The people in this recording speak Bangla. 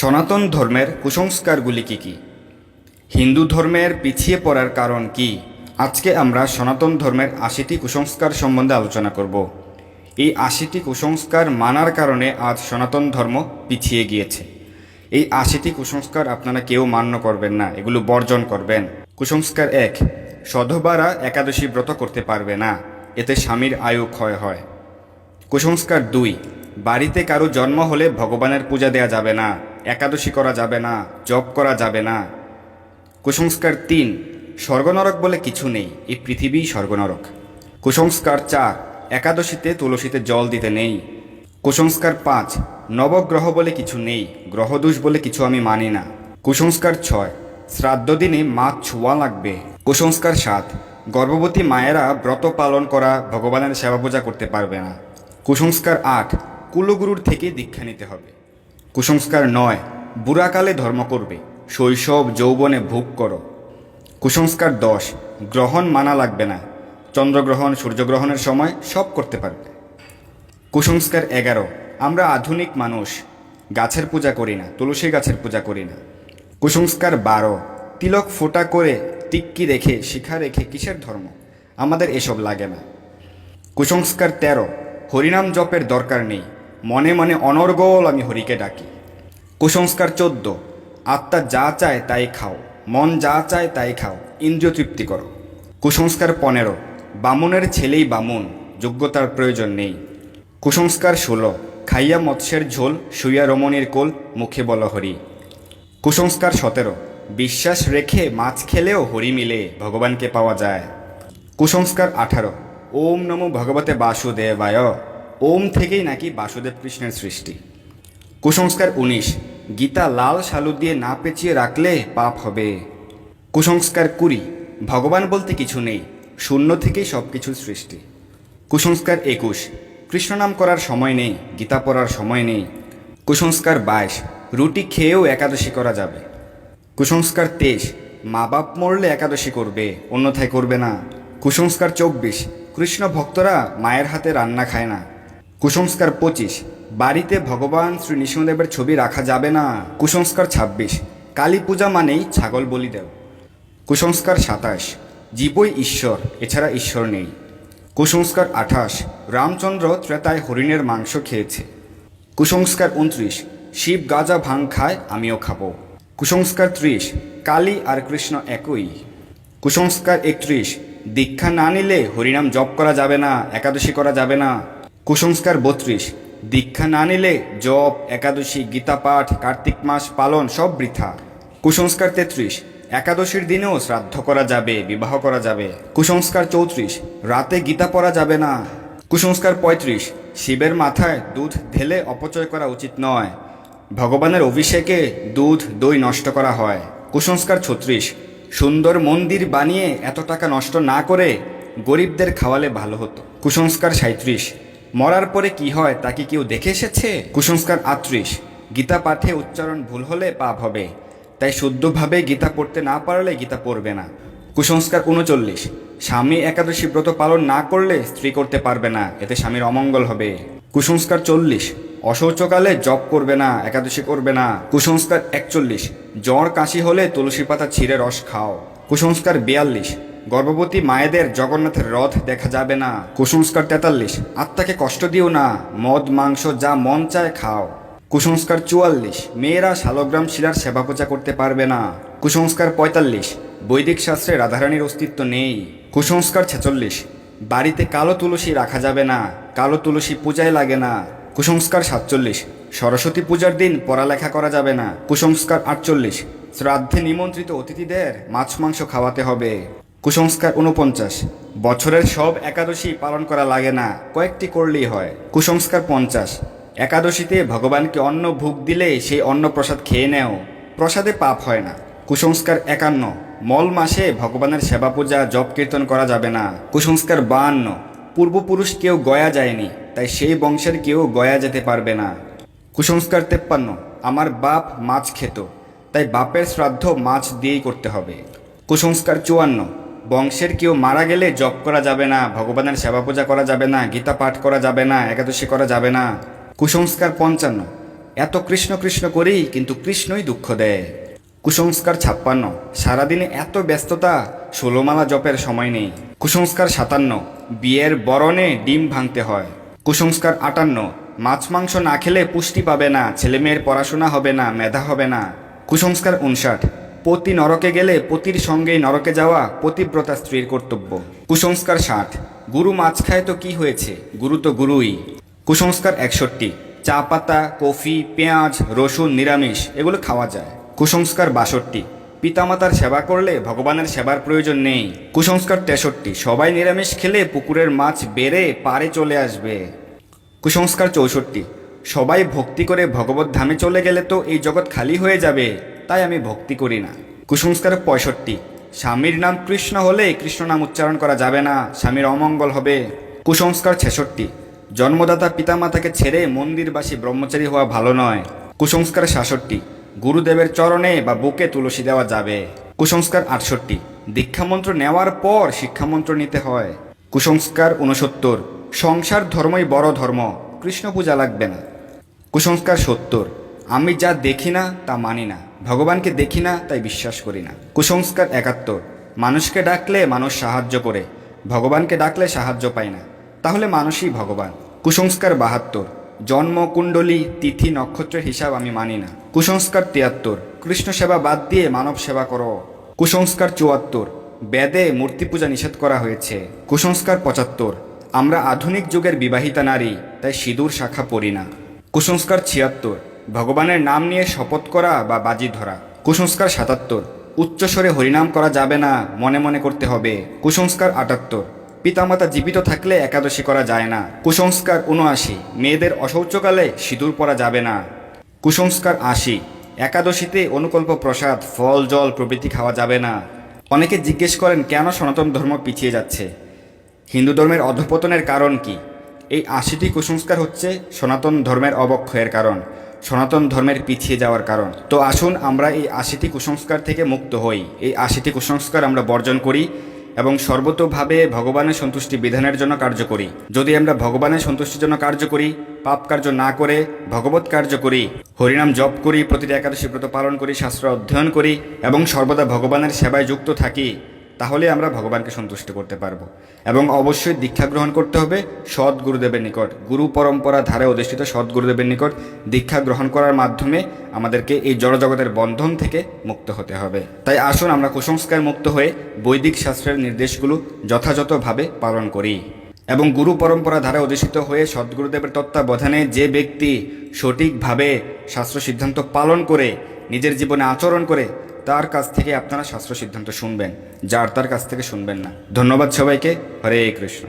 সনাতন ধর্মের কুসংস্কারগুলি কি কি? হিন্দু ধর্মের পিছিয়ে পড়ার কারণ কি? আজকে আমরা সনাতন ধর্মের আশিটি কুসংস্কার সম্বন্ধে আলোচনা করব। এই আশিটি কুসংস্কার মানার কারণে আজ সনাতন ধর্ম পিছিয়ে গিয়েছে। এই আশিটি কুসংস্কার আপনারা কেউ মান্য করবেন না, এগুলো বর্জন করবেন। কুসংস্কার এক, সধবারা একাদশী ব্রত করতে পারবে না, এতে স্বামীর আয়ু ক্ষয় হয়। কুসংস্কার দুই, বাড়িতে কারও জন্ম হলে ভগবানের পূজা দেয়া যাবে না। একাদশী করা যাবে না, জপ করা যাবে না। কুসংস্কার তিন, স্বর্গনরক বলে কিছু নেই এই পৃথিবী স্বর্গনরক। কুসংস্কার চার, একাদশীতে তুলসীতে জল দিতে নেই। কুসংস্কার পাঁচ, নবগ্রহ বলে কিছু নেই, গ্রহদোষ বলে কিছু আমি মানি না। কুসংস্কার ছয়, শ্রাদ্ধ দিনে মাছ ছোঁয়া লাগবে। কুসংস্কার সাত, গর্ভবতী মায়েরা ব্রত পালন করা, ভগবানের সেবা পূজা করতে পারবে না। কুসংস্কার আট, কুলগুরুর থেকে দীক্ষা নিতে হবে। কুসংস্কার নয়, বুড়াকালে ধর্ম করবে। শৈশব যৌবনে ভোগ করো। কুসংস্কার দশ, গ্রহণ মানা লাগবে না। চন্দ্রগ্রহণ, সূর্যগ্রহণের সময় সব করতে পারবে। কুসংস্কার এগারো, আমরা আধুনিক মানুষ। গাছের পূজা করি না, তুলসী গাছের পূজা করি না। কুসংস্কার বারো, তিলক ফোটা করে টিক্কি রেখে, শিখা রেখে কিসের ধর্ম? আমাদের এসব লাগে না। কুসংস্কার তেরো, হরিনাম জপের দরকার নেই। মনে মনে অনর্গল আমি হরিকে ডাকি। কুসংস্কার চোদ্দ, আত্মা যা চায় তাই খাও, মন যা চায় তাই খাও, ইন্দ্রিয় তৃপ্তি করো। কুসংস্কার পনেরো, বামুনের ছেলেই বামুন, যোগ্যতার প্রয়োজন নেই। কুসংস্কার ষোলো, খাইয়া মৎস্যের ঝোল, শুইয়া রমণীর কোল, মুখে বল হরি। কুসংস্কার সতেরো, বিশ্বাস রেখে মাছ খেলেও হরি মিলে, ভগবানকে পাওয়া যায়। কুসংস্কার আঠারো, ওম নমো ভগবতে বাসুদেবায়। ওম থেকেই নাকি বাসুদেব কৃষ্ণের সৃষ্টি। কুসংস্কার উনিশ, গীতা লাল সালু দিয়ে না পেঁচিয়ে রাখলে পাপ হবে। কুসংস্কার কুড়ি, ভগবান বলতে কিছু নেই, শূন্য থেকেই সব কিছুর সৃষ্টি। কুসংস্কার একুশ, কৃষ্ণ নাম করার সময় নেই, গীতা পড়ার সময় নেই। কুসংস্কার বাইশ, রুটি খেয়েও একাদশী করা যাবে। কুসংস্কার তেইশ মা বাপ মরলে একাদশী করবে, অন্যথায় করবে না। কুসংস্কার চব্বিশ, কৃষ্ণ ভক্তরা মায়ের হাতে রান্না খায় না। কুসংস্কার পঁচিশ, বাড়িতে ভগবান শ্রী নৃসিংহদেবের ছবি রাখা যাবে না। কুসংস্কার ছাব্বিশ, কালী পূজা মানেই ছাগল বলি দেও কুসংস্কার সাতাশ, জীবই ঈশ্বর, এছাড়া ঈশ্বর নেই। কুসংস্কার আঠাশ, রামচন্দ্র ত্রেতায় হরিণের মাংস খেয়েছে। কুসংস্কার উনত্রিশ, শিব গাজা ভাং খায়, আমিও খাব। কুসংস্কার ত্রিশ, কালী আর কৃষ্ণ একই। কুসংস্কার একত্রিশ, দীক্ষা না নিলে হরিনাম জপ করা যাবে না, একাদশী করা যাবে না। কুসংস্কার বত্রিশ। দীক্ষা না নিলে জপ, একাদশী, গীতা পাঠ, কার্তিক মাস পালন সব বৃথা। কুসংস্কার তেত্রিশ। একাদশীর দিনেও শ্রাদ্ধ করা যাবে, বিবাহ করা যাবে। কুসংস্কার চৌত্রিশ। রাতে গীতা পড়া যাবে না। কুসংস্কার পঁয়ত্রিশ। শিবের মাথায় দুধ ঢেলে অপচয় করা উচিত নয়। ভগবানের অভিষেকে দুধ, দই নষ্ট করা হয়। কুসংস্কার ছত্রিশ। সুন্দর মন্দির বানিয়ে এত টাকা নষ্ট না করে গরিবদের খাওয়ালে ভালো হতো। কুসংস্কার সাঁত্রিশ মরার পরে কি হয় তা কি কেউ দেখে এসেছে? কুসংস্কার আটত্রিশ। গীতা পাঠে উচ্চারণ ভুল হলে পাপ হবে। তাই শুদ্ধভাবে গীতা পড়তে না পারলে গীতা পড়বে না। কুসংস্কার উনচল্লিশ। স্বামী একাদশী ব্রত পালন না করলে স্ত্রী করতে পারবে না, এতে স্বামীর অমঙ্গল হবে। কুসংস্কার চল্লিশ। অশৌচকালে জপ করবে না, একাদশী করবে না। কুসংস্কার একচল্লিশ। জ্বর কাশি হলে তুলসী পাতা ছিঁড়ে রস খাও। কুসংস্কার বিয়াল্লিশ। গর্ভবতী মায়েদের জগন্নাথের রথ দেখা যাবে না। কুসংস্কার তেতাল্লিশ, আত্মাকে কষ্ট দিও না। মদ, মাংস, যা মন চায় খাও। কুসংস্কার চুয়াল্লিশ, মেয়েরা শালগ্রাম শিলার সেবা পূজা করতে পারবে না। কুসংস্কার পঁয়তাল্লিশ, বৈদিক শাস্ত্রে রাধারানীর অস্তিত্ব নেই। কুসংস্কার ছেচল্লিশ, বাড়িতে কালো তুলসী রাখা যাবে না। কালো তুলসী পূজায় লাগে না। কুসংস্কার সাতচল্লিশ, সরস্বতী পূজার দিন পড়ালেখা করা যাবে না। কুসংস্কার আটচল্লিশ, শ্রাদ্ধে নিমন্ত্রিত অতিথিদের মাছ মাংস খাওয়াতে হবে। কুসংস্কার উনপঞ্চাশ বছরের সব একাদশী পালন করা লাগে না, কয়েকটি করলেই হয়। কুসংস্কার পঞ্চাশ। একাদশীতে ভগবানকে অন্ন ভোগ দিলে সেই অন্ন প্রসাদ খেয়ে নেও। প্রসাদে পাপ হয় না। কুসংস্কার একান্ন। মল মাসে ভগবানের সেবা পূজা জপ কীর্তন করা যাবে না। কুসংস্কার বাহান্ন। পূর্বপুরুষ কেউ গয়া যায়নি, তাই সেই বংশের কেউ গয়া যেতে পারবে না। কুসংস্কার তেপ্পান্ন। আমার বাপ মাছ খেত, তাই বাপের শ্রাদ্ধ মাছ দিয়েই করতে হবে। কুসংস্কার চুয়ান্ন। বংশের কেউ মারা গেলে জপ করা যাবে না, ভগবানের সেবা পূজা করা যাবে না, গীতা পাঠ করা যাবে না, একাদশী করা যাবে না। কুসংস্কার পঞ্চান্ন। এত কৃষ্ণ কৃষ্ণ করেই কিন্তু কৃষ্ণই দুঃখ দেয়। কুসংস্কার ছাপ্পান্ন। সারাদিনে এত ব্যস্ততা, ষোলোমালা জপের সময় নেই। কুসংস্কার সাতান্ন। বিয়ের বরণে ডিম ভাঙতে হয়। কুসংস্কার আটান্ন। মাছ মাংস না খেলে পুষ্টি পাবে না ছেলে মেয়ের পড়াশোনা হবে না, মেধা হবে না। কুসংস্কার উনষাট পতি নরকে গেলে পতির সঙ্গেই নরকে যাওয়া পতিব্রতা স্ত্রীর কর্তব্য। কুসংস্কার ষাট। গুরু মাছ খায় তো কি হয়েছে? গুরু তো গুরুই। কুসংস্কার একষট্টি। চা পাতা, কফি, পেঁয়াজ, রসুন, নিরামিষ, এগুলো খাওয়া যায়। কুসংস্কার বাষট্টি। পিতামাতার সেবা করলে ভগবানের সেবার প্রয়োজন নেই। কুসংস্কার তেষট্টি। সবাই নিরামিষ খেলে পুকুরের মাছ বেড়ে পারে চলে আসবে। কুসংস্কার চৌষট্টি। সবাই ভক্তি করে ভগবত ধামে চলে গেলে তো এই জগৎ খালি হয়ে যাবে। তাই আমি ভক্তি করি না। কুসংস্কার পঁয়ষট্টি, স্বামীর নাম কৃষ্ণ হলে কৃষ্ণ নাম উচ্চারণ করা যাবে না, স্বামীর অমঙ্গল হবে। কুসংস্কার ছেষট্টি, জন্মদাতা পিতামাতাকে ছেড়ে মন্দিরবাসী ব্রহ্মচারী হওয়া ভালো নয়। কুসংস্কার সাতষট্টি, গুরুদেবের চরণে বা বুকে তুলসী দেওয়া যাবে। কুসংস্কার আটষট্টি, দীক্ষামন্ত্র নেওয়ার পর শিক্ষামন্ত্র নিতে হয়। কুসংস্কার উনসত্তর সংসার ধর্মই বড় ধর্ম, কৃষ্ণ পূজা লাগবে না। কুসংস্কার সত্তর আমি যা দেখি না, তা মানি না। ভগবানকে দেখি না, তাই বিশ্বাস করি না। কুসংস্কার একাত্তর। মানুষকে ডাকলে মানুষ সাহায্য করে। ভগবানকে ডাকলে সাহায্য পায় না। তাহলে মানুষই ভগবান। কুসংস্কার বাহাত্তর। জন্ম, কুণ্ডলী, তিথি, নক্ষত্রের হিসাব আমি মানি না। কুসংস্কার তিয়াত্তর। কৃষ্ণ সেবা বাদ দিয়ে মানব সেবা করো। কুসংস্কার চুয়াত্তর। বেদে মূর্তি পূজা নিষেধ করা হয়েছে। কুসংস্কার পঁচাত্তর। আমরা আধুনিক যুগের বিবাহিতা নারী, তাই সিঁদুর, শাখা পড়ি না। কুসংস্কার ছিয়াত্তর। ভগবানের নাম নিয়ে শপথ করা বা বাজি ধরা। কুসংস্কার সাতাত্তর। উচ্চস্বরে হরিনাম করা যাবে না, মনে মনে করতে হবে। কুসংস্কার আটাত্তর। পিতামাতা জীবিত থাকলে একাদশী করা যায় না। কুসংস্কার উনআশি মেয়েদের অশৌচকালে সিঁদুর পরা যাবে না। কুসংস্কার আশি। একাদশীতে অনুকল্প প্রসাদ, ফল, জল, প্রভৃতি খাওয়া যাবে না। অনেকে জিজ্ঞেস করেন, কেন সনাতন ধর্ম পিছিয়ে যাচ্ছে? হিন্দু ধর্মের অধপতনের কারণ কি? এই আশিটি কুসংস্কার হচ্ছে সনাতন ধর্মের অবক্ষয়ের কারণ। সনাতন ধর্মের পিছিয়ে যাওয়ার কারণ। তো আসুন আমরা এই আশিটি কুসংস্কার থেকে মুক্ত হই। এই আশিটি কুসংস্কার আমরা বর্জন করি এবং সর্বতোভাবে ভগবানের সন্তুষ্টি বিধানের জন্য কার্য করি। যদি আমরা ভগবানের সন্তুষ্টির জন্য কার্য করি, পাপ কার্য না করে ভগবত কার্য করি, হরিনাম জপ করি, প্রতিটি একাদশী ব্রত পালন করি, শাস্ত্র অধ্যয়ন করি এবং সর্বদা ভগবানের সেবায় যুক্ত থাকি তাহলে আমরা ভগবানকে সন্তুষ্ট করতে পারব। এবং অবশ্যই দীক্ষা গ্রহণ করতে হবে সৎ গুরুদেবের নিকট। গুরু পরম্পরা ধারে অধিষ্ঠিত সৎ গুরুদেবের নিকট দীক্ষা গ্রহণ করার মাধ্যমে আমাদেরকে এই জড়জগতের বন্ধন থেকে মুক্ত হতে হবে। তাই আসুন আমরা কুসংস্কার মুক্ত হয়ে বৈদিক শাস্ত্রের নির্দেশগুলো যথাযথভাবে পালন করি। এবং গুরু পরম্পরা ধারা অধিষ্ঠিত হয়ে সদ্গুরুদেবের তত্ত্বাবধানে যে ব্যক্তি সঠিকভাবে শাস্ত্র সিদ্ধান্ত পালন করে, নিজের জীবনে আচরণ করে তার কাছ থেকে আপনারা শাস্ত্র সিদ্ধান্ত শুনবেন, যার তার কাছ থেকে শুনবেন না। ধন্যবাদ সবাইকে। হরে কৃষ্ণ।